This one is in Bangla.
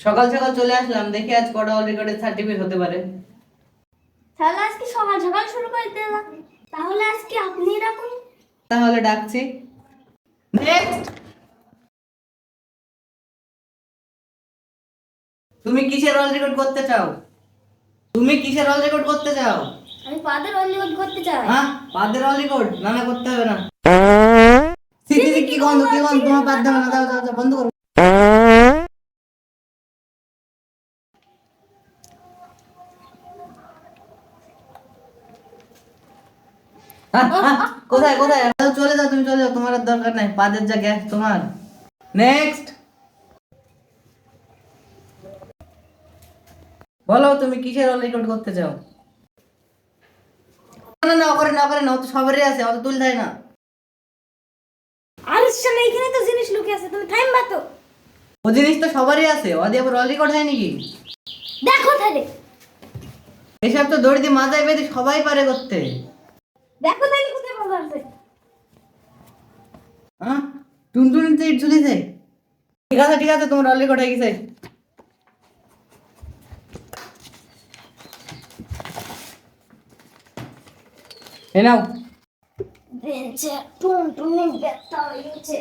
সকাল সকাল চলে আসলাম দেখি আজ কটা অল রেকর্ডের সার্টিফিকেট হতে পারে। তাহলে আজকে সকাল সকাল শুরু করে দিলাম তাহলে আজকে আপনি রাখুন। তাহলে ডাকছি। নেক্সট তুমি কিসের অল রেকর্ড করতে চাও? তুমি কিসের অল রেকর্ড করতে চাও? আমি পাদের অল রেকর্ড করতে চাই। হ্যাঁ পাদের অল রেকর্ড না না করতে হবে না। সি সি, সি, কি গন্ধ? কি গন্ধ? তোমার বাদ দেবে না দাও দাও দাও, বন্ধ করো। কোথায় কোথায়? চলে যাও তুমি চলে যাও তোমার দরকার নাই। পাদের যা গ্যাস তোমার। নেক্সট বলো তুমি কিসের অল রেকর্ড করতে চাও? না না করে না করে না ও তো সবারই আছে অত তুল দেয় না। আর এখানে তো জিনিস লুকিয়ে আছে তুমি থামবা তো। ও জিনিস তো সবারই আছে ওদের আবার অল রেকর্ড হয় নাকি? দেখো তাহলে। এসব তো দড়ি দিয়ে মাথায় বেঁধে সবাই পারে করতে। দেখো তাই কোথায় বলা আছে হ্যাঁ? টুনটুনিতে ইট ঝুলিছে ঠিক আছে ঠিক আছে তোমার অল কটা গেছে। এ নাও। বেঞ্চে টুন টুনি ব্যথা হয়েছে।